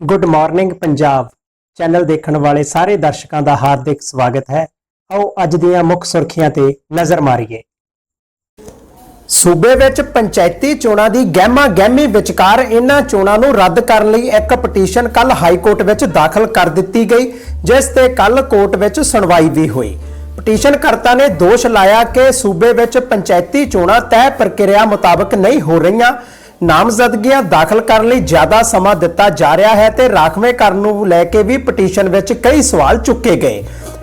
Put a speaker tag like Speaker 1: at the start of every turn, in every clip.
Speaker 1: Good morning Punjab channel ਦੇਖਣ ਵਾਲੇ ਸਾਰੇ ਦਰਸ਼ਕਾਂ ਦਾ ਹਾਰਦਿਕ ਸਵਾਗਤ ਹੈ। ਆਓ ਅੱਜ ਦੀਆਂ ਮੁੱਖ ਸੁਰਖੀਆਂ ਤੇ ਨਜ਼ਰ ਮਾਰੀਏ। ਸੂਬੇ ਵਿੱਚ ਪੰਚਾਇਤੀ ਚੋਣਾਂ ਦੀ ਗਹਿਮਾ ਗਹਿਮੀ ਵਿਚਕਾਰ ਇਹਨਾਂ ਚੋਣਾਂ ਨੂੰ ਰੱਦ ਕਰਨ ਲਈ ਇੱਕ ਪਟੀਸ਼ਨ ਕੱਲ ਹਾਈ ਕੋਰਟ ਵਿੱਚ ਦਾਖਲ ਕਰ ਦਿੱਤੀ ਗਈ, ਜਿਸ ਤੇ ਕੱਲ ਕੋਰਟ ਵਿੱਚ ਸੁਣਵਾਈ ਵੀ ਹੋਈ। ਪਟੀਸ਼ਨ ਕਰਤਾ ਨੇ ਦੋਸ਼ ਲਾਇਆ ਕਿ ਸੂਬੇ ਵਿੱਚ ਪੰਚਾਇਤੀ ਚੋਣਾਂ ਤੈਅ ਪ੍ਰਕਿਰਿਆ ਮੁਤਾਬਕ ਨਹੀਂ ਹੋ ਰਹੀਆਂ। ਨਾਮਜ਼ਦਗੀਆਂ ਦਾਖਲ ਕਰਨ ਲਈ ਜ਼ਿਆਦਾ ਸਮਾਂ ਦਿੱਤਾ ਜਾ ਰਿਹਾ ਹੈ ਤੇ ਰਾਖਵੇਂ ਕਰਨ ਨੂੰ ਲੈ ਕੇ ਵੀ ਪਟੀਸ਼ਨ ਵਿੱਚ ਕਈ ਸਵਾਲ ਚੁੱਕੇ ਗਏ।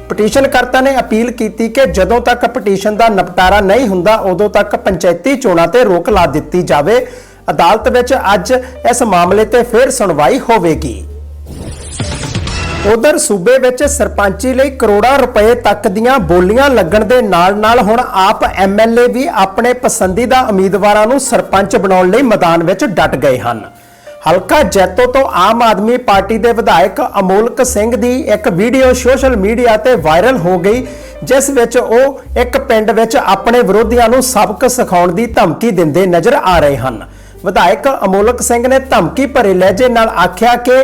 Speaker 1: ਪਟੀਸ਼ਨਕਰਤਾ ਨੇ ਅਪੀਲ ਕੀਤੀ ਕਿ ਜਦੋਂ ਤੱਕ ਪਟੀਸ਼ਨ ਦਾ ਨਿਪਟਾਰਾ ਨਹੀਂ ਹੁੰਦਾ, ਉਦੋਂ ਤੱਕ ਪੰਚਾਇਤੀ ਚੋਣਾਂ ਤੇ ਰੋਕ ਲਾ ਦਿੱਤੀ ਜਾਵੇ। ਅਦਾਲਤ ਵਿੱਚ ਅੱਜ ਇਸ ਮਾਮਲੇ ਤੇ ਫਿਰ ਸੁਣਵਾਈ ਹੋਵੇਗੀ। ਉਧਰ ਸੂਬੇ ਵਿੱਚ ਸਰਪੰਚੀ ਲਈ ਕਰੋੜਾਂ ਰੁਪਏ ਤੱਕ ਦੀਆਂ ਬੋਲੀਆਂ ਲੱਗਣ ਦੇ ਨਾਲ-ਨਾਲ ਹੁਣ ਆਪ ਐਮਐਲਏ ਵੀ ਆਪਣੇ ਪਸੰਦੀਦਾ ਉਮੀਦਵਾਰਾਂ ਨੂੰ ਸਰਪੰਚ ਬਣਾਉਣ ਲਈ ਮੈਦਾਨ ਵਿੱਚ ਡਟ ਗਏ ਹਨ। ਹਲਕਾ ਜੈਤੋ ਤੋਂ ਆਮ ਆਦਮੀ ਪਾਰਟੀ ਦੇ ਵਿਧਾਇਕ ਅਮੋਲਕ ਸਿੰਘ ਦੀ ਇੱਕ ਵੀਡੀਓ ਸੋਸ਼ਲ ਮੀਡੀਆ ਤੇ ਵਾਇਰਲ ਹੋ ਗਈ, ਜਿਸ ਵਿੱਚ ਉਹ ਇੱਕ ਪਿੰਡ ਵਿੱਚ ਆਪਣੇ ਵਿਰੋਧੀਆਂ ਨੂੰ ਸਬਕ ਸਿਖਾਉਣ ਦੀ ਧਮਕੀ ਦਿੰਦੇ ਨਜ਼ਰ ਆ ਰਹੇ ਹਨ। ਵਿਧਾਇਕ ਅਮੋਲਕ ਸਿੰਘ ਨੇ ਧਮਕੀ ਭਰੇ ਲਹਿਜੇ ਨਾਲ ਆਖਿਆ ਕਿ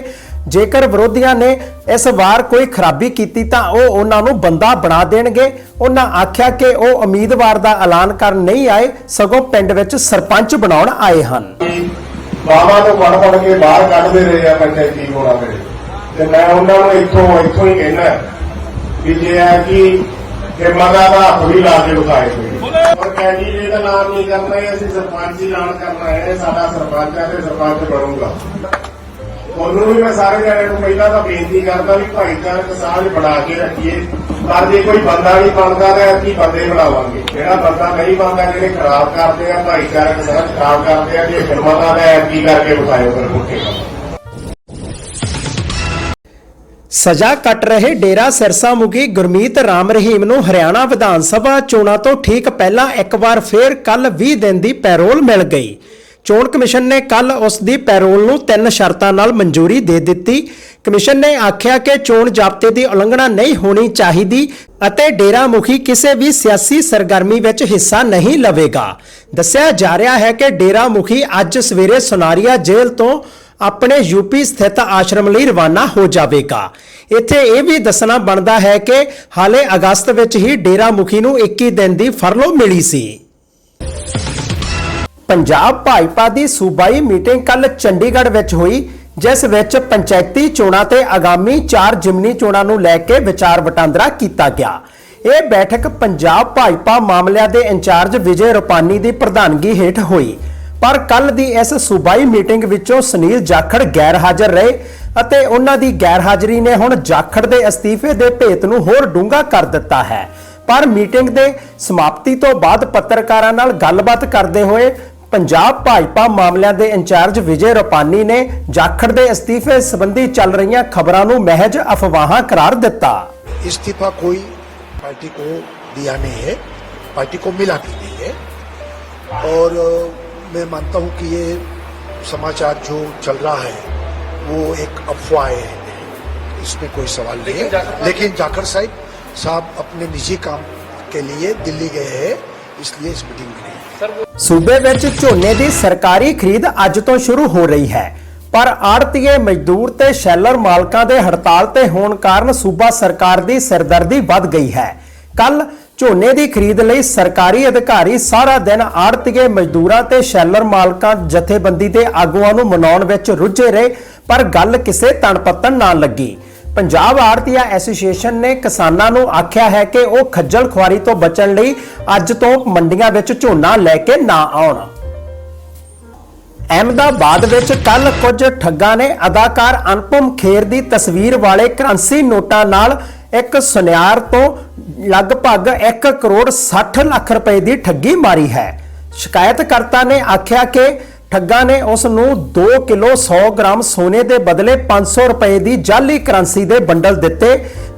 Speaker 1: ਜੇਕਰ ਵਿਰੋਧੀਆਂ ਨੇ ਇਸ ਵਾਰ ਕੋਈ ਖਰਾਬੀ ਕੀਤੀ ਤਾਂ ਉਹ ਉਹਨਾਂ ਨੂੰ ਬੰਦਾ ਬਣਾ ਦੇਣਗੇ। ਉਹਨਾਂ ਆਖਿਆ ਕਿ ਉਹ ਉਮੀਦਵਾਰ ਦਾ ਐਲਾਨ ਕਰਨ ਨਹੀਂ ਆਏ, ਸਗੋਂ ਪਿੰਡ ਵਿੱਚ ਸਰਪੰਚ ਬਣਾਉਣ ਆਏ ਹਨ।
Speaker 2: ਬਾਵਾ ਤੋਂ ਫੜ ਫੜ ਕੇ ਬਾਹਰ ਕੱਢਦੇ ਰਹੇ ਆ ਪੰਚਾਇਤੀ ਕੋਲਾਂ ਦੇ ਤੇ ਮੈਂ ਉਹਨਾਂ ਨੂੰ ਇੱਥੋਂ ਇੱਥੋਂ ਹੀ ਕਹਿਣਾ ਵੀ ਜੇ ਆ ਕਿ ਇਹ ਮਗਾ ਦਾ ਹੱਥ ਵੀ ਲਾ ਕੇ ਵਿਖਾਏ ਪਰ ਕੈਂਡੀਡੇਟ ਦਾ ਨਾਮ ਨਹੀਂ ਕਰਨਾ ਹੈ ਅਸੀਂ ਸਰਪੰਚ ਹੀ ਐਲਾਨ ਕਰਨਾ ਹੈ ਸਾਡਾ ਸਰਪੰਚ ਹੈ ਤੇ ਸਰਪੰਚ ਬਣੂਗਾ। ਉਹਨੂੰ ਵੀ ਮੈਂ ਸਾਰੇ ਜਣਿਆਂ ਨੂੰ ਪਹਿਲਾਂ ਤਾਂ ਬੇਨਤੀ ਕਰਦਾ ਵੀ ਭਾਈਚਾਰਕ ਸਾਂਝ ਬਣਾ ਕੇ ਰੱਖੀਏ। ਪਰ ਜੇ ਕੋਈ ਬੰਦਾ ਨਹੀਂ ਬਣਦਾ ਤਾਂ ਅਸੀਂ ਬੰਦੇ ਬਣਾਵਾਂਗੇ। ਜਿਹੜਾ ਬੰਦਾ ਨਹੀਂ ਬਣਦਾ, ਜਿਹੜੇ ਖਰਾਬ ਕਰਦੇ ਆ, ਭਾਈਚਾਰਕ ਸਾਂਝ ਖਰਾਬ ਕਰਦੇ ਆ, ਜੇ ਫਿਰਮਾਂ ਦਾ ਐਮਪੀ ਕਰਕੇ ਵਿਖਾਇਓ ਫਿਰ ਮੁੱਕੇ
Speaker 1: ਸਜ਼ਾ ਕੱਟ ਰਹੇ ਡੇਰਾ ਸਿਰਸਾ ਮੁਖੀ ਗੁਰਮੀਤ ਰਾਮ ਰਹੀਮ ਨੂੰ ਹਰਿਆਣਾ ਵਿਧਾਨ ਸਭਾ ਚੋਣਾਂ ਤੋਂ ਠੀਕ ਪਹਿਲਾਂ ਇੱਕ ਵਾਰ ਫੇਰ ਕੱਲ 20 ਦਿਨ ਦੀ ਪੈਰੋਲ ਮਿਲ ਗਈ। ਚੋਣ ਕਮਿਸ਼ਨ ਨੇ ਕੱਲ ਉਸ ਦੀ ਪੈਰੋਲ ਨੂੰ ਤਿੰਨ ਸ਼ਰਤਾਂ ਨਾਲ ਮਨਜ਼ੂਰੀ ਦੇ ਦਿੱਤੀ। ਕਮਿਸ਼ਨ ਨੇ ਆਖਿਆ ਕਿ ਚੋਣ ਜ਼ਾਬਤੇ ਦੀ ਉਲੰਘਣਾ ਨਹੀਂ ਹੋਣੀ ਚਾਹੀਦੀ ਅਤੇ ਡੇਰਾ ਮੁਖੀ ਕਿਸੇ ਵੀ ਸਿਆਸੀ ਸਰਗਰਮੀ ਵਿੱਚ ਹਿੱਸਾ ਨਹੀਂ ਲਵੇਗਾ। ਦੱਸਿਆ ਜਾ ਰਿਹਾ ਹੈ ਕਿ ਡੇਰਾ ਮੁਖੀ ਅੱਜ ਸਵੇਰੇ ਸੁਨਾਰੀਆ ਜੇਲ੍ਹ ਤੋਂ ਆਪਣੇ ਯੂਪੀ ਸਥਿਤ ਆਸ਼ਰਮ ਲਈ ਰਵਾਨਾ ਹੋ ਜਾਵੇਗਾ। ਇੱਥੇ ਇਹ ਵੀ ਦੱਸਣਾ ਬਣਦਾ ਹੈ ਕਿ ਹਾਲੇ ਅਗਸਤ ਵਿੱਚ ਹੀ ਡੇਰਾ ਮੁਖੀ ਨੂੰ 21 ਦਿਨ ਦੀ ਫਰਲੋ ਮਿਲੀ ਸੀ। ਪੰਜਾਬ ਭਾਜਪਾ ਦੀ ਸੂਬਾਈ ਮੀਟਿੰਗ ਕੱਲ ਚੰਡੀਗੜ੍ਹ ਵਿੱਚ ਹੋਈ, ਜਿਸ ਵਿੱਚ ਪੰਚਾਇਤੀ ਚੋਣਾਂ ਤੇ ਆਗਾਮੀ 4 ਜਿਮਨੀ ਚੋਣਾਂ ਨੂੰ ਲੈ ਕੇ ਵਿਚਾਰ ਵਟਾਂਦਰਾ ਕੀਤਾ ਗਿਆ। ਇਹ ਬੈਠਕ ਪੰਜਾਬ ਭਾਜਪਾ ਮਾਮਲਿਆਂ ਦੇ ਇੰਚਾਰਜ ਵਿਜੇ ਰੁਪਾਨੀ ਦੀ ਪ੍ਰਧਾਨਗੀ ਹੇਠ ਹੋਈ। ਪਰ ਕੱਲ ਦੀ ਇਸ ਸੂਬਾਈ ਮੀਟਿੰਗ ਵਿੱਚੋਂ ਸੁਨੀਲ ਜਾਖੜ ਗੈਰ ਹਾਜ਼ਰ ਰਹੇ ਅਤੇ ਉਹਨਾਂ ਦੀ ਗੈਰ ਹਾਜ਼ਰੀ ਨੇ ਹੁਣ ਜਾਖੜ ਦੇ ਅਸਤੀਫੇ ਦੇ ਭੇਤ ਨੂੰ ਹੋਰ ਡੂੰਘਾ ਕਰ ਦਿੱਤਾ ਹੈ। ਪਰ ਮੀਟਿੰਗ ਦੇ ਸਮਾਪਤੀ ਤੋਂ ਬਾਅਦ ਪੱਤਰਕਾਰਾਂ ਨਾਲ ਗੱਲਬਾਤ ਕਰਦੇ ਹੋਏ ਪੰਜਾਬ ਭਾਜਪਾ ਮਾਮਲਿਆਂ ਦੇ ਇੰਚਾਰਜ ਵਿਜੇ ਰੁਪਾਨੀ ਨੇ ਜਾਖੜ ਦੇ ਅਸਤੀਫੇ ਸੰਬੰਧੀ ਚੱਲ ਰਹੀਆਂ ਖਬਰਾਂ ਨੂੰ ਮਹਿਜ ਅਫਵਾਹਾਂ ਕਰਾਰ ਦਿੱਤਾ
Speaker 3: इस्तीफा कोई पार्टी को दिया नहीं है पार्टी को मिला भी नहीं है और अ, मैं मानता हूं कि ये समाचार जो चल रहा है वो एक अफवाह है इसमें कोई सवाल नहीं है लेकिन जाखड़ साहब साहब अपने निजी काम के लिए दिल्ली गए हैं इसलिए इस मीटिंग में नहीं है
Speaker 1: ਸੂਬੇ ਵਿੱਚ ਝੋਨੇ ਦੀ ਸਰਕਾਰੀ ਖਰੀਦ ਅੱਜ ਤੋਂ ਸ਼ੁਰੂ ਹੋ ਰਹੀ ਹੈ। ਪਰ ਆੜਤੀਏ ਮਜ਼ਦੂਰ ਤੇ ਸ਼ੈਲਰ ਮਾਲਕਾਂ ਦੇ ਹੜਤਾਲ ਤੇ ਹੋਣ ਕਾਰਨ ਸੂਬਾ ਸਰਕਾਰ ਦੀ ਸਿਰਦਰਦੀ ਵੱਧ ਗਈ ਹੈ। ਕੱਲ ਝੋਨੇ ਦੀ ਖਰੀਦ ਲਈ ਸਰਕਾਰੀ ਅਧਿਕਾਰੀ ਸਾਰਾ ਦਿਨ ਆੜਤੀਏ ਮਜ਼ਦੂਰਾਂ ਤੇ ਸ਼ੈਲਰ ਮਾਲਕਾਂ ਜਥੇਬੰਦੀ ਦੇ ਆਗੂਆਂ ਨੂੰ ਮਨਾਉਣ ਵਿੱਚ ਰੁੱਝੇ ਰਹੇ, ਪਰ ਗੱਲ ਕਿਸੇ ਤਣਪੱਤਣ ਨਾ ਲੱਗੀ। ਪੰਜਾਬ ਆੜਤੀਆ ਐਸੋਸੀਏਸ਼ਨ ਨੇ ਕਿਸਾਨਾਂ ਨੂੰ ਆਖਿਆ ਹੈ ਕਿ ਉਹ ਖੱਜਲ ਖੁਆਰੀ ਤੋਂ ਬਚਣ ਲਈ ਅੱਜ ਤੋਂ ਮੰਡੀਆਂ ਵਿੱਚ ਝੋਨਾ ਲੈ ਕੇ ਨਾ ਆਉਣ। ਅਹਿਮਦਾਬਾਦ ਵਿੱਚ ਕੱਲ ਕੁਝ ਠੱਗਾਂ ਨੇ ਅਦਾਕਾਰ ਅਨੁਪਮ ਖੇਰ ਦੀ ਤਸਵੀਰ ਵਾਲੇ ਕਰੰਸੀ ਨੋਟਾਂ ਨਾਲ ਇੱਕ ਸੁਨਿਆਰ ਤੋਂ ਲਗਭਗ 1 ਕਰੋੜ 60 ਲੱਖ ਰੁਪਏ ਦੀ ਠੱਗੀ ਮਾਰੀ ਹੈ। ਸ਼ਿਕਾਇਤਕਰਤਾ ਨੇ ਆਖਿਆ ਕਿ ਠੱਗਾਂ ਨੇ ਉਸ ਨੂੰ 2 ਕਿਲੋ 100 ਗ੍ਰਾਮ ਸੋਨੇ ਦੇ ਬਦਲੇ 500 ਰੁਪਏ ਦੀ ਜਾਲੀ ਕਰੰਸੀ ਦੇ ਬੰਡਲ ਦਿੱਤੇ।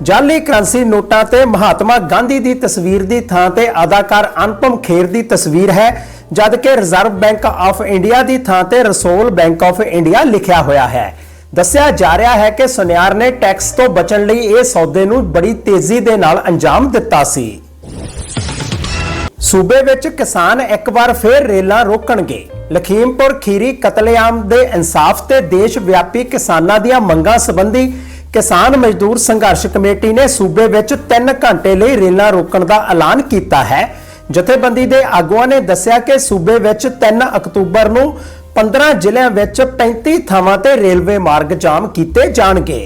Speaker 1: ਜਾਲੀ ਕਰੰਸੀ ਨੋਟਾਂ ਤੇ ਮਹਾਤਮਾ ਗਾਂਧੀ ਦੀ ਤਸਵੀਰ ਦੀ ਥਾਂ ਤੇ ਅਦਾਕਾਰ ਅਨੁਪਮ ਖੇਰ ਦੀ ਤਸਵੀਰ ਹੈ, ਜਦਕਿ ਰਿਜ਼ਰਵ ਬੈਂਕ ਆਫ ਇੰਡੀਆ ਦੀ ਥਾਂ ਤੇ ਰਸੋਲ ਬੈਂਕ ਆਫ ਇੰਡੀਆ ਲਿਖਿਆ ਹੋਇਆ ਹੈ। ਦੱਸਿਆ ਜਾ ਰਿਹਾ ਹੈ ਕਿ ਸੁਨਿਆਰ ਨੇ ਟੈਕਸ ਤੋਂ ਬਚਣ ਲਈ ਇਹ ਸੌਦੇ ਨੂੰ ਬੜੀ ਤੇਜ਼ੀ ਦੇ ਨਾਲ ਅੰਜਾਮ ਦਿੱਤਾ ਸੀ। ਸੂਬੇ ਵਿੱਚ ਕਿਸਾਨ ਇੱਕ ਵਾਰ ਫੇਰ ਰੇਲਾਂ ਰੋਕਣਗੇ। ਲਖੀਮਪੁਰ ਖੀਰੀ ਕਤਲੇਆਮ ਦੇ ਇਨਸਾਫ ਤੇ ਦੇਸ਼ ਵਿਆਪੀ ਕਿਸਾਨਾਂ ਦੀਆਂ ਮੰਗਾਂ ਸੰਬੰਧੀ ਕਿਸਾਨ ਮਜ਼ਦੂਰ ਸੰਘਰਸ਼ ਕਮੇਟੀ ਨੇ ਸੂਬੇ ਵਿੱਚ 3 ਘੰਟੇ ਲਈ ਰੇਲਾਂ ਰੋਕਣ ਦਾ ਐਲਾਨ ਕੀਤਾ ਹੈ। ਜਥੇਬੰਦੀ ਦੇ ਆਗੂਆਂ ਨੇ ਦੱਸਿਆ ਕਿ ਸੂਬੇ ਵਿੱਚ 3 ਅਕਤੂਬਰ ਨੂੰ 15 ਜ਼ਿਲ੍ਹਿਆਂ ਵਿੱਚ 35 ਥਾਵਾਂ ਤੇ ਰੇਲਵੇ ਮਾਰਗ ਜਾਮ ਕੀਤੇ ਜਾਣਗੇ।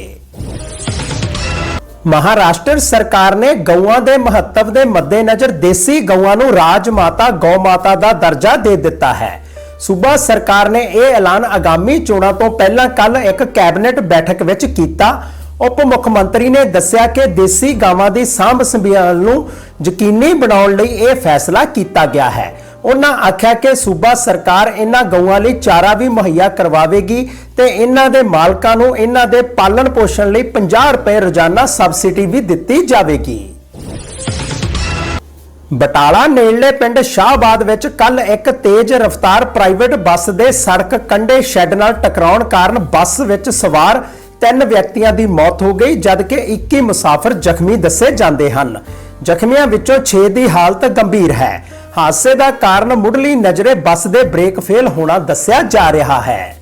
Speaker 1: ਮਹਾਰਾਸ਼ਟਰ ਸਰਕਾਰ ਨੇ ਗਊਆਂ ਦੇ ਮਹੱਤਵ ਦੇ ਮੱਦੇਨਜ਼ਰ ਦੇਸੀ ਗਊਆਂ ਨੂੰ ਰਾਜ ਮਾਤਾ ਗਊ ਮਾਤਾ ਦਾ ਦਰਜਾ ਦੇ ਦਿੱਤਾ ਹੈ। ਸੂਬਾ ਸਰਕਾਰ ਨੇ ਇਹ ਐਲਾਨ ਆਗਾਮੀ ਚੋਣਾਂ ਤੋਂ ਪਹਿਲਾਂ ਕੱਲ ਇੱਕ ਕੈਬਨਿਟ ਬੈਠਕ ਵਿੱਚ ਕੀਤਾ। ਉਪ ਮੁੱਖ ਮੰਤਰੀ ਨੇ ਦੱਸਿਆ ਕਿ ਦੇਸੀ ਗਾਵਾਂ ਦੀ ਸਾਂਭ ਸੰਭਾਲ ਨੂੰ ਯਕੀਨੀ ਬਣਾਉਣ ਲਈ ਇਹ ਫੈਸਲਾ ਕੀਤਾ ਗਿਆ ਹੈ। ਉਹਨਾਂ ਆਖਿਆ ਕਿ ਸੂਬਾ ਸਰਕਾਰ ਇਹਨਾਂ ਗਊਆਂ ਲਈ ਚਾਰਾ ਵੀ ਮੁਹੱਈਆ ਕਰਵਾਵੇਗੀ ਤੇ ਇਹਨਾਂ ਦੇ ਮਾਲਕਾਂ ਨੂੰ ਇਹਨਾਂ ਦੇ ਪਾਲਣ ਪੋਸ਼ਣ ਲਈ 50 ਰੁਪਏ ਰੋਜ਼ਾਨਾ ਸਬਸਿਡੀ ਵੀ ਦਿੱਤੀ ਜਾਵੇਗੀ। ਬਟਾਲਾ ਨੇੜਲੇ ਪਿੰਡ ਸ਼ਾਹਬਾਦ ਵਿੱਚ ਕੱਲ ਇੱਕ ਤੇਜ਼ ਰਫ਼ਤਾਰ ਪ੍ਰਾਈਵੇਟ ਬੱਸ ਦੇ ਸੜਕ ਕੰਢੇ ਸ਼ੈੱਡ ਨਾਲ ਟਕਰਾਉਣ ਕਾਰਨ ਬੱਸ ਵਿੱਚ ਸਵਾਰ ਤਿੰਨ ਵਿਅਕਤੀਆਂ ਦੀ ਮੌਤ ਹੋ ਗਈ, ਜਦਕਿ 21 ਮੁਸਾਫਰ ਜ਼ਖਮੀ ਦੱਸੇ ਜਾਂਦੇ ਹਨ। ਜ਼ਖਮੀਆਂ ਵਿੱਚੋਂ 6 ਦੀ ਹਾਲਤ ਗੰਭੀਰ ਹੈ। ਹਾਦਸੇ ਦਾ ਕਾਰਨ ਮੁੱਢਲੀ ਨਜ਼ਰੇ ਬੱਸ ਦੇ ਬ੍ਰੇਕ ਫੇਲ ਹੋਣਾ ਦੱਸਿਆ ਜਾ ਰਿਹਾ ਹੈ।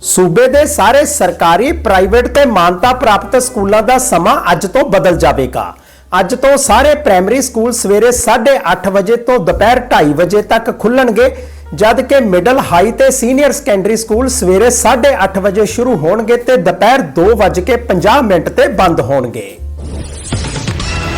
Speaker 1: ਸੂਬੇ ਦੇ ਸਾਰੇ ਸਰਕਾਰੀ, ਪ੍ਰਾਈਵੇਟ ਤੇ ਮਾਨਤਾ ਪ੍ਰਾਪਤ ਸਕੂਲਾਂ ਦਾ ਸਮਾਂ ਅੱਜ ਤੋਂ ਬਦਲ ਜਾਵੇਗਾ। ਅੱਜ ਤੋਂ ਸਾਰੇ ਪ੍ਰਾਇਮਰੀ ਸਕੂਲ ਸਵੇਰੇ 8:30 ਵਜੇ ਤੋਂ ਦੁਪਹਿਰ 2:30 ਵਜੇ ਤੱਕ ਖੁੱਲਣਗੇ ਜਦ ਕਿ ਮਿਡਲ ਹਾਈ ਤੇ ਸੀਨੀਅਰ ਸੈਕੰਡਰੀ ਸਕੂਲ ਸਵੇਰੇ 8:30 ਵਜੇ ਸ਼ੁਰੂ ਹੋਣਗੇ ਤੇ ਦੁਪਹਿਰ 2:50 ਮਿੰਟ ਤੇ ਬੰਦ ਹੋਣਗੇ।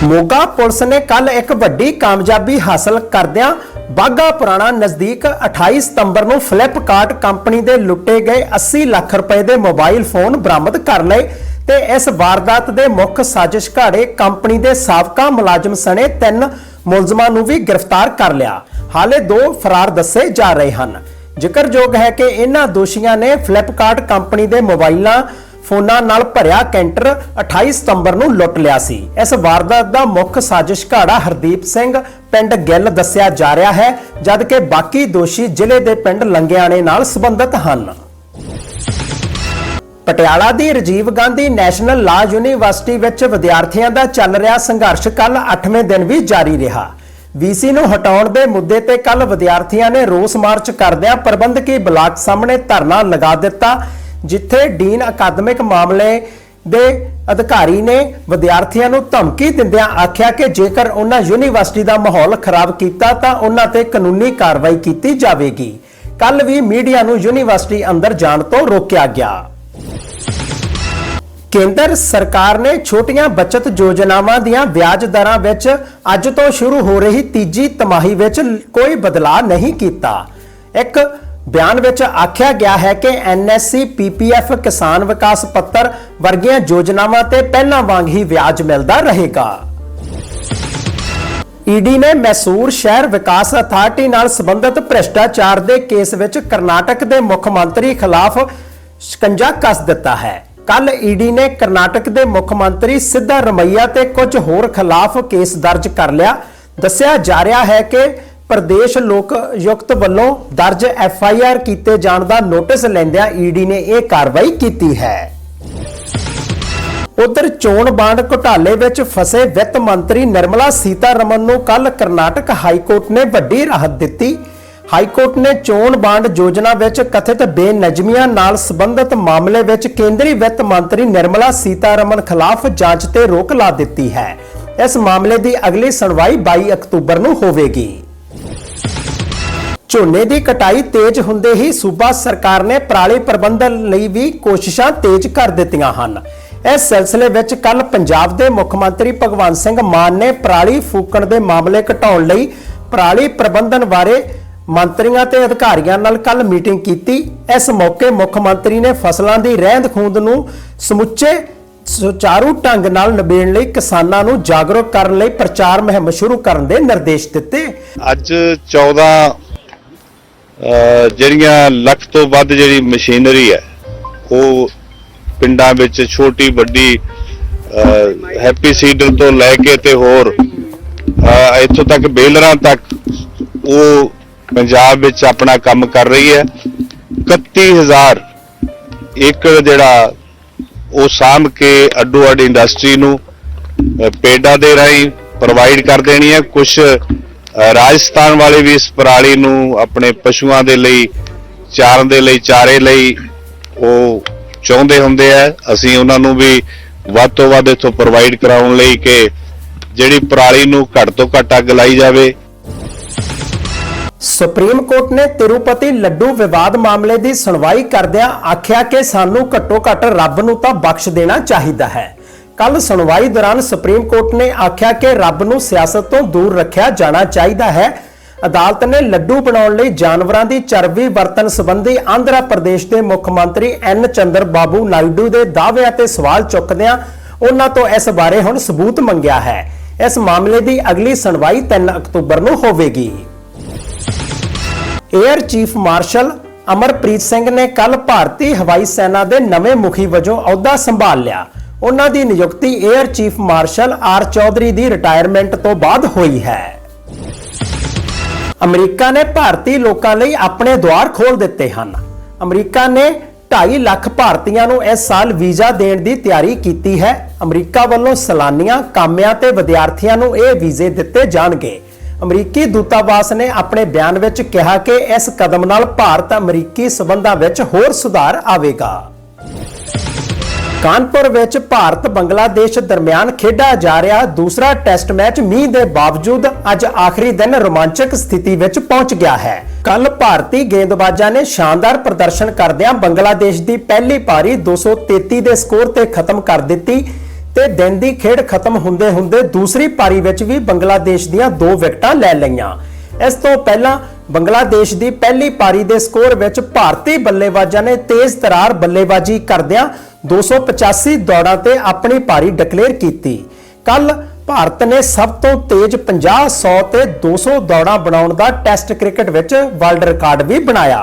Speaker 1: ਮੋਗਾ ਪੁਲਿਸ ਨੇ ਕੱਲ ਇੱਕ ਵੱਡੀ ਕਾਮਯਾਬੀ ਹਾਸਲ ਕਰਦਿਆਂ ਬਾਗਾ ਪੁਰਾਣਾ ਨਜ਼ਦੀਕ 28 ਸਤੰਬਰ ਨੂੰ ਫਲਿੱਪਕਾਰਟ ਕੰਪਨੀ ਦੇ ਲੁੱਟੇ ਗਏ 80 ਲੱਖ ਰੁਪਏ ਦੇ ਮੋਬਾਈਲ ਫੋਨ ਬਰਾਮਦ ਕਰ ਲਏ। ਤੇ ਇਸ ਵਾਰਦਾਤ ਦੇ ਮੁੱਖ ਸਾਜ਼ਿਸ਼ ਘਾੜੇ ਕੰਪਨੀ ਦੇ ਸਾਬਕਾ ਮੁਲਾਜ਼ਮ ਸਣੇ ਤਿੰਨ ਮੁਲਜ਼ਮਾਂ ਨੂੰ ਵੀ ਗ੍ਰਿਫਤਾਰ ਕਰ ਲਿਆ। ਹਾਲੇ ਦੋ ਫਰਾਰ ਦੱਸੇ ਜਾ ਰਹੇ ਹਨ। ਜ਼ਿਕਰਯੋਗ ਹੈ ਕਿ ਇਹਨਾਂ ਦੋਸ਼ੀਆਂ ਨੇ ਫਲਿੱਪਕਾਰਟ ਕੰਪਨੀ ਦੇ ਮੋਬਾਈਲਾਂ ਫੋਨਾਂ ਨਾਲ ਭਰਿਆ ਕੈਂਟਰ 28 ਸਤੰਬਰ ਨੂੰ ਲੁੱਟ ਲਿਆ ਸੀ। ਇਸ ਵਾਰਦਾਤ ਦਾ ਮੁੱਖ ਸਾਜ਼ਿਸ਼ ਘਾੜਾ ਹਰਦੀਪ ਸਿੰਘ ਪਿੰਡ ਗਿੱਲ ਦੱਸਿਆ ਜਾ ਰਿਹਾ ਹੈ, ਜਦਕਿ ਬਾਕੀ ਦੋਸ਼ੀ ਜ਼ਿਲ੍ਹੇ ਦੇ ਪਿੰਡ ਲੰਗਿਆਣੇ ਨਾਲ ਸੰਬੰਧਿਤ ਹਨ। ਪਟਿਆਲਾ ਦੀ Rajiv Gandhi national law university ਵਿੱਚ ਵਿਦਿਆਰਥੀਆਂ ਦਾ ਚੱਲ ਰਿਹਾ ਸੰਘਰਸ਼ ਕੱਲ 8ਵੇਂ ਦਿਨ ਵੀ ਜਾਰੀ ਰਿਹਾ। ਵੀਸੀ ਨੂੰ ਹਟਾਉਣ ਦੇ ਮੁੱਦੇ ਤੇ ਕੱਲ ਵਿਦਿਆਰਥੀਆਂ ਨੇ ਰੋਸ ਮਾਰਚ ਕਰਦਿਆਂ ਪ੍ਰਬੰਧਕੀ ਬਲਾਕ ਸਾਹਮਣੇ ਧਰਨਾ ਲਗਾ ਦਿੱਤਾ, ਜਿੱਥੇ ਡੀਨ ਅਕਾਦਮਿਕ ਮਾਮਲੇ ਦੇ ਅਧਿਕਾਰੀ ਨੇ ਵਿਦਿਆਰਥੀਆਂ ਨੂੰ ਧਮਕੀ ਦਿੰਦਿਆਂ ਆਖਿਆ ਕਿ ਜੇਕਰ ਉਹਨਾਂ ਯੂਨੀਵਰਸਿਟੀ ਦਾ ਮਾਹੌਲ ਖਰਾਬ ਕੀਤਾ ਤਾਂ ਉਹਨਾਂ ਤੇ ਕਾਨੂੰਨੀ ਕਾਰਵਾਈ ਕੀਤੀ ਜਾਵੇਗੀ। ਕੱਲ ਵੀ ਮੀਡੀਆ ਨੂੰ ਯੂਨੀਵਰਸਿਟੀ ਅੰਦਰ ਜਾਣ ਤੋਂ ਰੋਕਿਆ ਗਿਆ। ਕੇਂਦਰ ਸਰਕਾਰ ਨੇ ਛੋਟੀਆਂ ਬਚਤ ਯੋਜਨਾਵਾਂ ਦੀਆਂ ਵਿਆਜ ਦਰਾਂ ਵਿੱਚ ਅੱਜ ਤੋਂ ਸ਼ੁਰੂ ਹੋ ਰਹੀ ਤੀਜੀ ਤਿਮਾਹੀ ਵਿੱਚ ਕੋਈ ਬਦਲਾਅ ਨਹੀਂ ਕੀਤਾ। ਇੱਕ ਬਿਆਨ ਵਿੱਚ ਆਖਿਆ ਗਿਆ ਹੈ ਕਿ ਐਨਐਸਸੀ ਪੀਪੀਐਫ ਕਿਸਾਨ ਵਿਕਾਸ ਪੱਤਰ ਵਰਗੀਆਂ ਯੋਜਨਾਵਾਂ ਤੇ ਪਹਿਲਾਂ ਵਾਂਗ ਹੀ ਵਿਆਜ ਮਿਲਦਾ ਰਹੇਗਾ। ਈਡੀ ਨੇ ਮੈਸੂਰ ਸ਼ਹਿਰ ਵਿਕਾਸ ਅਥਾਰਟੀ ਨਾਲ ਸੰਬੰਧਿਤ ਭ੍ਰਿਸ਼ਟਾਚਾਰ ਦੇ ਕੇਸ ਵਿੱਚ ਕਰਨਾਟਕ ਦੇ ਮੁੱਖ ਮੰਤਰੀ ਖਿਲਾਫ ਸ਼ਿਕੰਜਾ ਕੱਸ ਦਿੱਤਾ ਹੈ। ਕੱਲ ਈਡੀ ਨੇ ਕਰਨਾਟਕ ਦੇ ਮੁੱਖ ਮੰਤਰੀ ਸਿੱਧਾ ਰਮਈਆ ਤੇ ਕੁਝ ਹੋਰ ਖਿਲਾਫ ਕੇਸ ਦਰਜ ਕਰ ਲਿਆ। ਦੱਸਿਆ ਜਾ ਰਿਹਾ ਹੈ ਕਿ ਪ੍ਰਦੇਸ਼ ਲੋਕ ਯੁਕਤ ਵੱਲੋਂ ਦਰਜ ਐਫ ਆਈ ਆਰ ਕੀਤੇ ਜਾਣ ਦਾ ਨੋਟਿਸ ਲੈਂਦਿਆਂ ਈਡੀ ਨੇ ਇਹ ਕਾਰਵਾਈ ਕੀਤੀ ਹੈ। ਉਧਰ ਚੋਣ ਬਾਂਡ ਘੁਟਾਲੇ ਵਿੱਚ ਫਸੇ ਵਿੱਤ ਮੰਤਰੀ ਨਿਰਮਲਾ ਸੀਤਾਰਮਨ ਨੂੰ ਕੱਲ ਕਰਨਾਟਕ ਹਾਈ ਕੋਰਟ ਨੇ ਵੱਡੀ ਰਾਹਤ ਦਿੱਤੀ। ਹਾਈ ਕੋਰਟ ਨੇ ਚੋਣ ਬਾਂਡ ਯੋਜਨਾ ਵਿੱਚ ਕਥਿਤ ਬੇਨਜ਼ਮੀਆਂ ਨਾਲ ਸੰਬੰਧਿਤ ਮਾਮਲੇ ਵਿੱਚ ਕੇਂਦਰੀ ਵਿੱਤ ਮੰਤਰੀ ਨਿਰਮਲਾ ਸੀਤਾਰਮਨ ਖਿਲਾਫ ਜਾਂਚ ਤੇ ਰੋਕ ਲਾ ਦਿੱਤੀ ਹੈ। ਇਸ ਮਾਮਲੇ ਦੀ ਅਗਲੀ ਸੁਣਵਾਈ 22 ਅਕਤੂਬਰ ਨੂੰ ਹੋਵੇਗੀ। ਝੋਨੇ ਦੀ ਕਟਾਈ ਤੇਜ਼ ਹੁੰਦੇ ਹੀ ਸੂਬਾ ਸਰਕਾਰ ਨੇ ਪਰਾਲੀ ਪ੍ਰਬੰਧਨ ਲਈ ਵੀ ਕੋਸ਼ਿਸ਼ਾਂ ਤੇਜ਼ ਕਰ ਦਿੱਤੀਆਂ ਹਨ। ਇਸ ਸਿਲਸਿਲੇ ਵਿੱਚ ਕੱਲ ਪੰਜਾਬ ਦੇ ਮੁੱਖ ਮੰਤਰੀ ਭਗਵੰਤ ਸਿੰਘ ਮਾਨ ਨੇ ਪਰਾਲੀ ਫੂਕਣ ਦੇ ਮਾਮਲੇ ਘਟਾਉਣ ਲਈ ਪਰਾਲੀ ਪ੍ਰਬੰਧਨ ਬਾਰੇ ਮੰਤਰੀਆਂ ਤੇ ਅਧਿਕਾਰੀਆਂ ਨਾਲ ਕੱਲ ਮੀਟਿੰਗ ਕੀਤੀ। ਇਸ ਮੌਕੇ ਮੁੱਖ ਮੰਤਰੀ ਨੇ ਫਸਲਾਂ ਦੀ ਰਹਿੰਦ ਖੂੰਦ ਨੂੰ ਸਮੁੱਚੇ ਸੁਚਾਰੂ ਢੰਗ ਨਾਲ ਨਿਬੇੜਨ ਲਈ ਕਿਸਾਨਾਂ ਨੂੰ ਜਾਗਰੂਕ ਕਰਨ ਲਈ ਪ੍ਰਚਾਰ ਮੁਹਿੰਮ ਸ਼ੁਰੂ ਕਰਨ ਦੇ ਨਿਰਦੇਸ਼ ਦਿੱਤੇ।
Speaker 4: ਅੱਜ 14 ਜਿਹੜੀਆਂ ਲੱਖ ਤੋਂ ਵੱਧ ਜਿਹੜੀ ਮਸ਼ੀਨਰੀ ਹੈ ਉਹ ਪਿੰਡਾਂ ਵਿੱਚ ਛੋਟੀ ਵੱਡੀ ਅਹ, ਹੈਪੀ ਸੀਡਰ ਤੋਂ ਲੈ ਕੇ ਤੇ ਹੋਰ ਇੱਥੋਂ ਤੱਕ ਬੇਲਰਾਂ ਤੱਕ ਉਹ ਪੰਜਾਬ ਵਿੱਚ ਆਪਣਾ ਕੰਮ ਕਰ ਰਹੀ ਹੈ। 31000 ਏਕੜ ਜਿਹੜਾ ਉਹ ਸਾਂਭ ਕੇ ਅੱਡੋ ਅੱਡ ਇੰਡਸਟਰੀ ਨੂੰ ਅਹ, ਪੇਡਾਂ ਦੇ ਰਾਹੀਂ ਪ੍ਰੋਵਾਈਡ ਕਰ ਦੇਣੀ ਹੈ। ਕੁਝ ਰਾਜਸਥਾਨ ਵਾਲੇ ਵੀ ਇਸ ਪਰਾਲੀ ਨੂੰ ਆਪਣੇ ਪਸ਼ੂਆਂ ਦੇ ਲਈ ਚਾਰਨ ਦੇ ਲਈ ਚਾਰੇ ਲਈ ਉਹ ਚਾਹੁੰਦੇ ਹੁੰਦੇ ਆ। ਅਸੀਂ ਉਹਨਾਂ ਨੂੰ ਵੀ ਵੱਧ ਤੋਂ ਵੱਧ ਇੱਥੋਂ ਪ੍ਰੋਵਾਈਡ ਕਰਾਉਣ ਲਈ ਕਿ ਜਿਹੜੀ ਪਰਾਲੀ ਨੂੰ ਘੱਟ ਤੋਂ ਘੱਟ ਅੱਗ ਲਾਈ ਜਾਵੇ।
Speaker 1: ਸੁਪਰੀਮ ਕੋਰਟ ਨੇ ਤਿਰੂਪਤੀ ਲੱਡੂ ਵਿਵਾਦ ਮਾਮਲੇ ਦੀ ਸੁਣਵਾਈ ਕਰਦਿਆਂ ਆਖਿਆ ਕਿ ਸਾਨੂੰ ਘੱਟੋ ਘੱਟ ਰੱਬ ਨੂੰ ਤਾਂ ਬਖਸ਼ ਦੇਣਾ ਚਾਹੀਦਾ ਹੈ। ਕੱਲ ਸੁਣਵਾਈ ਦੌਰਾਨ ਸੁਪਰੀਮ ਕੋਰਟ ਨੇ ਆਖਿਆ ਕਿ ਰੱਬ ਨੂੰ ਸਿਆਸਤ ਤੋਂ ਦੂਰ ਰੱਖਿਆ ਜਾਣਾ ਚਾਹੀਦਾ ਹੈ। ਅਦਾਲਤ ਨੇ ਲੱਡੂ ਬਣਾਉਣ ਲਈ ਜਾਨਵਰਾਂ ਦੀ ਚਰਬੀ ਵਰਤਣ ਸੰਬੰਧੀ ਆਂਧਰਾ ਪ੍ਰਦੇਸ਼ ਦੇ ਮੁੱਖ ਮੰਤਰੀ ਐਨ ਚੰਦਰ ਬਾਬੂ ਨਾਇਡੂ ਦੇ ਦਾਅਵਿਆਂ ਤੇ ਸਵਾਲ ਚੁੱਕਦਿਆਂ ਉਹਨਾਂ ਤੋਂ ਇਸ ਬਾਰੇ ਹੁਣ ਸਬੂਤ ਮੰਗਿਆ ਹੈ। ਇਸ ਮਾਮਲੇ ਦੀ ਅਗਲੀ ਸੁਣਵਾਈ 3 ਅਕਤੂਬਰ ਨੂੰ ਹੋਵੇਗੀ। Air chief marshal Amarpreet Singh ਨੇ ਕੱਲ ਭਾਰਤੀ ਹਵਾਈ ਸੈਨਾ ਦੇ ਨਵੇਂ ਮੁਖੀ ਵਜੋਂ ਅਹੁਦਾ ਸੰਭਾਲ ਲਿਆ। ਉਹਨਾਂ ਦੀ ਨਿਯੁਕਤੀ air chief marshal R Chaudhari ਦੀ ਰਿਟਾਇਰਮੈਂਟ ਤੋਂ ਬਾਅਦ ਹੋਈ ਹੈ। ਅਮਰੀਕਾ ਨੇ ਭਾਰਤੀ ਲੋਕਾਂ ਲਈ ਆਪਣੇ ਦੁਆਰ ਖੋਲ ਦਿੱਤੇ ਹਨ। ਅਮਰੀਕਾ ਨੇ 2.5 ਲੱਖ ਭਾਰਤੀਆਂ ਨੂੰ ਇਸ ਸਾਲ ਵੀਜ਼ਾ ਦੇਣ ਦੀ ਤਿਆਰੀ ਕੀਤੀ ਹੈ। ਅਮਰੀਕਾ ਵੱਲੋਂ ਸੈਲਾਨੀਆਂ, ਕਾਮਿਆਂ ਤੇ ਵਿਦਿਆਰਥੀਆਂ ਨੂੰ ਇਹ ਵੀਜ਼ੇ ਦਿੱਤੇ ਜਾਣਗੇ। ਅਮਰੀਕੀ ਦੂਤਾਵਾਸ ਨੇ ਆਪਣੇ ਬਿਆਨ ਵਿੱਚ ਕਿਹਾ ਕਿ ਇਸ ਕਦਮ ਨਾਲ ਭਾਰਤ ਅਮਰੀਕੀ ਸਬੰਧਾਂ ਵਿੱਚ ਹੋਰ ਸੁਧਾਰ ਆਵੇਗਾ। ਕਾਨਪੁਰ ਵਿੱਚ ਭਾਰਤ ਬੰਗਲਾਦੇਸ਼ ਦਰਮਿਆਨ ਖੇਡਿਆ ਜਾ ਰਿਹਾ ਦੂਸਰਾ ਟੈਸਟ ਮੈਚ ਮੀਂਹ ਦੇ ਬਾਵਜੂਦ ਅੱਜ ਆਖਰੀ ਦਿਨ ਰੋਮਾਂਚਕ ਸਥਿਤੀ ਵਿੱਚ ਪਹੁੰਚ ਗਿਆ ਹੈ। ਕੱਲ ਭਾਰਤੀ ਗੇਂਦਬਾਜ਼ਾਂ ਨੇ ਸ਼ਾਨਦਾਰ ਪ੍ਰਦਰਸ਼ਨ ਕਰਦਿਆਂ ਬੰਗਲਾਦੇਸ਼ ਦੀ ਪਹਿਲੀ ਪਾਰੀ 233 ਦੇ ਸਕੋਰ ਤੇ ਖਤਮ ਕਰ ਦਿੱਤੀ ਤੇ ਦਿਨ ਦੀ ਖੇਡ ਖਤਮ ਹੁੰਦੇ ਹੁੰਦੇ ਦੂਸਰੀ ਪਾਰੀ ਵਿੱਚ ਵੀ ਬੰਗਲਾਦੇਸ਼ ਦੀਆਂ ਦੋ ਵਿਕਟਾਂ ਲੈ ਲਈਆਂ। ਇਸ ਤੋਂ ਪਹਿਲਾਂ ਬੰਗਲਾਦੇਸ਼ ਦੀ ਪਹਿਲੀ ਪਾਰੀ ਦੇ ਸਕੋਰ ਵਿੱਚ ਭਾਰਤੀ ਬੱਲੇਬਾਜ਼ਾਂ ਨੇ ਤੇਜ਼ ਤਰਾਰ ਬੱਲੇਬਾਜ਼ੀ ਕਰਦਿਆਂ 285 ਦੌੜਾਂ ਤੇ ਆਪਣੀ ਪਾਰੀ ਡਿਕਲੇਅਰ ਕੀਤੀ। ਕੱਲ ਭਾਰਤ ਨੇ ਸਭ ਤੋਂ ਤੇਜ਼ 50 100 ਤੇ 200 ਦੌੜਾਂ ਬਣਾਉਣ ਦਾ ਟੈਸਟ ਕ੍ਰਿਕਟ ਵਿੱਚ ਵਰਲਡ ਰਿਕਾਰਡ ਵੀ ਬਣਾਇਆ।